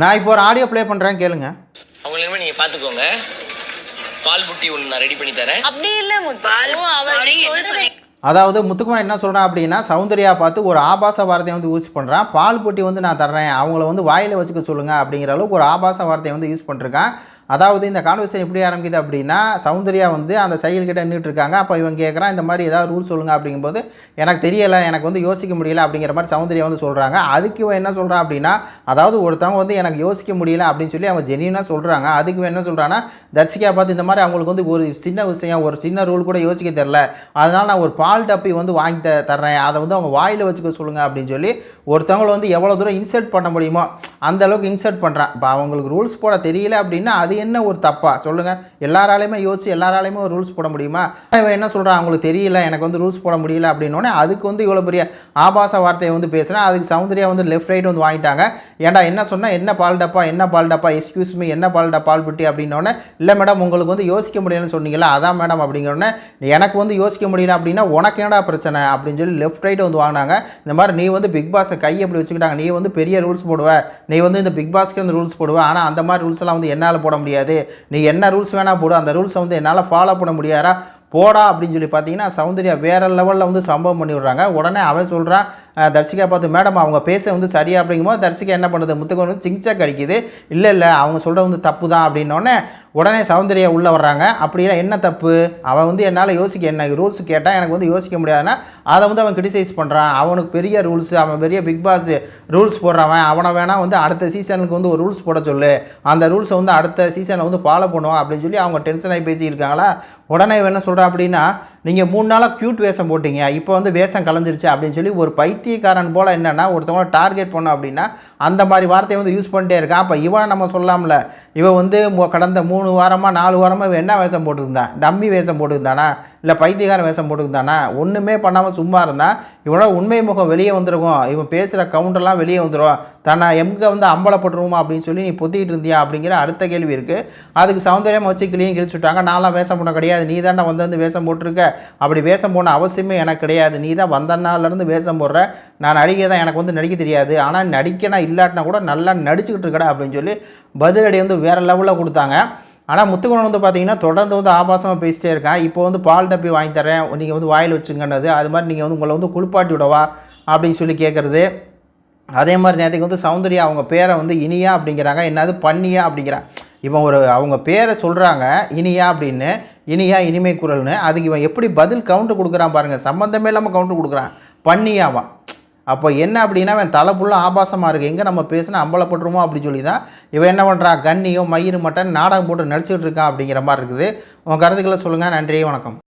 நான் இப்போ ஒரு ஆடியோ ப்ளே பண்ணுறேன் கேளுங்க. அவங்களுமே நீங்க பாத்துக்கோங்க பால் புட்டி ஒன்று நான் ரெடி பண்ணி தரேன். அப்படி இல்ல முத்து. பால்? அதாவது முத்துக்குமார் என்ன சொல்கிறான் அப்படின்னா சௌந்தர்யா பார்த்து ஒரு ஆபாச வார்த்தையை வந்து யூஸ் பண்ணுறான் பால் பொட்டி வந்து நான் தர்றேன். அவங்கள வந்து வாயில் வச்சுக்க சொல்லுங்கள் அப்படிங்கிற அளவுக்கு ஒரு ஆபாச வார்த்தையை வந்து யூஸ் பண்ணிருக்கான். அதாவது இந்த கான்வர்சேஷன் எப்படி ஆரம்பிக்குது அப்படின்னா சௌந்தர்யா வந்து அந்த சைக்கிள் நின்றுட்டு இருக்காங்க. அப்போ இவன் கேட்குறான் இந்த மாதிரி ஏதாவது ரூல் சொல்லுங்க அப்படிங்கும்போது எனக்கு தெரியலை எனக்கு வந்து யோசிக்க முடியல அப்படிங்கிற மாதிரி சௌந்தர்யா வந்து சொல்கிறாங்க அதுக்கு இவன் என்ன சொல்கிறான் அப்படின்னா அதாவது ஒருத்தவங்க வந்து எனக்கு யோசிக்க முடியல அப்படின்னு சொல்லி அவங்க ஜெனியூனாக சொல்கிறாங்க அதுக்கு இவன் என்ன சொல்கிறான்னா தர்சிகா பார்த்து இந்த மாதிரி அவங்களுக்கு வந்து ஒரு சின்ன விஷயம் ஒரு சின்ன ரூல் கூட யோசிக்க தெரில அதனால் நான் ஒரு பால் டப்பி வந்து வாங்கி த தர்றேன். அதை வந்து அவங்க வாயில் வச்சுக்க சொல்லுங்கள் அப்படின்னு சொல்லி ஒருத்தவங்களை வந்து எவ்வளோ தூரம் இன்சல்ட் பண்ண முடியுமோ அந்த அளவுக்கு இன்சல்ட் பண்ணுறான் இப்போ அவங்களுக்கு ரூல்ஸ் போட தெரியல அப்படின்னா அது என்ன ஒரு தப்பாக சொல்லுங்கள் எல்லாராலையுமே யோசிச்சு எல்லாராலையுமே ஒரு ரூல்ஸ் போட முடியுமா? இவன் என்ன சொல்கிறான் அவங்களுக்கு தெரியல. எனக்கு வந்து ரூல்ஸ் போட முடியல அப்படின்னோடனே அதுக்கு வந்து இவ்வளோ பெரிய ஆபாச வார்த்தையை வந்து பேசுனா அதுக்கு சௌந்தர்யா வந்து லெஃப்ட் ரைட் வந்து வாங்கிட்டாங்க. ஏன்டா என்ன சொன்னால் என்ன பால் டப்பா என்ன பால் டப்பா எக்ஸ்கியூஸ் மீ என்ன பால் டப்பா பால் புட்டி அப்படின்னோடனே இல்லை மேடம் உங்களுக்கு வந்து யோசிக்க முடியலன்னு சொன்னீங்களா அதான் மேடம் அப்படிங்கிறோடனே எனக்கு வந்து யோசிக்க முடியல அப்படின்னா உனக்கு என்னடா பிரச்சனை? அப்படின்னு சொல்லி லெஃப்ட் ரைட் வந்து வாங்கினாங்க. இந்த மாதிரி நீ வந்து பிக் பாஸை கை எப்படி வச்சுக்கிட்டாங்க. நீ வந்து பெரிய ரூல்ஸ் போடுவ. நீ வந்து இந்த பிக் பாஸ்க்கு வந்து ரூல்ஸ் போடுவ. ஆனால் அந்த மாதிரி ரூல்ஸ் எல்லாம் வந்து என்னால் போட முடியாது. நீ என்ன ரூல்ஸ் வேணால் போடு. அந்த ரூல்ஸை வந்து என்னால் ஃபாலோ பண்ண முடியாதா? போடா அப்படின்னு சொல்லி பார்த்தீங்கன்னா சௌந்தர்யா வேறு லெவலில் வந்து சம்பவம் பண்ணி விடுறாங்க. உடனே அவன் சொல்கிறான் தர்சிகா பார்த்து மேடம் அவங்க பேச வந்து சரியா? அப்படிங்கும்போது தர்சிகா என்ன பண்ணுது? முத்துக்கு வந்து சிங்சக் அடிக்குது. இல்லை இல்லை அவங்க சொல்கிற வந்து தப்பு தான் அப்படின்னோடனே உடனே சௌந்தர்யா உள்ளே வர்றாங்க. அப்படின்னா என்ன தப்பு? அவன் வந்து என்னால் யோசிக்க என்ன ரூல்ஸ் கேட்டால் எனக்கு வந்து யோசிக்க முடியாதுன்னா அதை வந்து அவன் கிரிட்டிசைஸ் பண்ணுறான் அவனுக்கு பெரிய ரூல்ஸ் அவன் பெரிய பிக் பாஸ் ரூல்ஸ் போடுறவன். அவனை வேணால் வந்து அடுத்த சீசனுக்கு வந்து ஒரு ரூல்ஸ் போட சொல்லு. அந்த ரூல்ஸை வந்து அடுத்த சீசனில் வந்து ஃபாலோ பண்ணுவான் அப்படின்னு சொல்லி அவங்க டென்ஷன் ஆகி பேசியிருக்காங்களா? உடனே என்ன சொல்கிறான் அப்படின்னா நீங்கள் மூணு நாளாக க்யூட் வேஷம் போட்டீங்க. இப்போ வந்து வேஷம் கலைஞ்சிருச்சு அப்படின்னு சொல்லி ஒரு பைத்தியக்காரன் போல் என்னென்னா ஒருத்தவங்க டார்கெட் பண்ணோம் அப்படின்னா அந்த மாதிரி வார்த்தையை வந்து யூஸ் பண்ணிட்டே இருக்கான். அப்போ இவனை நம்ம சொல்லாமல. இவன் வந்து கடந்த மூணு வாரமாக நாலு வாரமாக என்ன வேஷம் போட்டுருந்தான் டம்மி வேஷம் போட்டிருந்தானா? இல்லை பைத்தியகார வேஷம் போட்டுக்கிட்டானா? ஒன்றுமே பண்ணாமல் சும்மா இருந்தால் இவனோட உண்மை முகம் வெளியே வந்துருக்கும். இவன் பேசுகிற கவுண்டர்லாம் வெளியே வந்துடும் தன்னை எங்கே வந்து அம்பலப்பட்டுருவோமா அப்படின்னு சொல்லி நீ பொத்திக்கிட்டு இருந்தியா அப்படிங்கிற அடுத்த கேள்வி இருக்குது அதுக்கு சௌந்தர்யமாக வச்சு கிளீன் கிழிச்சு விட்டாங்க. நான்லாம் வேஷம் போட கிடையாது. நீ தானே வந்து வந்து வேஷம் போட்டிருக்க. அப்படி வேஷம் போன அவசியமே எனக்கு கிடையாது. நீ தான் வந்த நாள்லேருந்து வேஷம் போடுற. நான் நடிகை தான். எனக்கு வந்து நடிக்க தெரியாது. ஆனால் நடிக்கனா இல்லாட்டினா கூட நல்லா நடிச்சுக்கிட்டு இருக்கடா அப்படின்னு சொல்லி பதிலடி வந்து வேறு லெவலில் கொடுத்தாங்க. ஆனால் முத்துக்குமரன் வந்து பார்த்தீங்கன்னா தொடர்ந்து வந்து ஆபாசமாக பேசிட்டே இருக்கான் இப்போ வந்து பால் டப்பி வாங்கி தரேன். நீங்கள் வந்து வாயில் வச்சுங்கன்னது அது மாதிரி நீங்கள் வந்து உங்களை வந்து குளிப்பாட்டி விடவா அப்படின்னு சொல்லி கேட்குறது அதே மாதிரி நேற்றுக்கு வந்து சௌந்தர்யா அவங்க பேரை வந்து இனியா அப்படிங்கிறாங்க. என்னது பண்ணியா அப்படிங்கிறான் இவன் ஒரு அவங்க பேரை சொல்கிறாங்க இனியா அப்படின்னு. இனியா இனிமை குரல்னு. அதுக்கு இவன் எப்படி பதில் கவுண்டர் கொடுக்குறான் பாருங்கள் சம்மந்தமே இல்லாமல் கவுண்ட்டு கொடுக்குறான். பண்ணியாவான். அப்போ என்ன அப்படின்னா அவன் தலை ஃபுல்லாக ஆபாசமாக இருக்குது எங்கே நம்ம பேசினா அம்பலப்பட்டுருமோ அப்படி சொல்லி தான் இவன் என்ன பண்ணுறான் கண்ணியும் மயிறு மட்டன் நாடகம் போட்டு நடிச்சிட்டு இருக்கான் அப்படிங்கிற மாதிரி இருக்குது. உன் கருத்துக்களை சொல்லுங்கள் நன்றி வணக்கம்.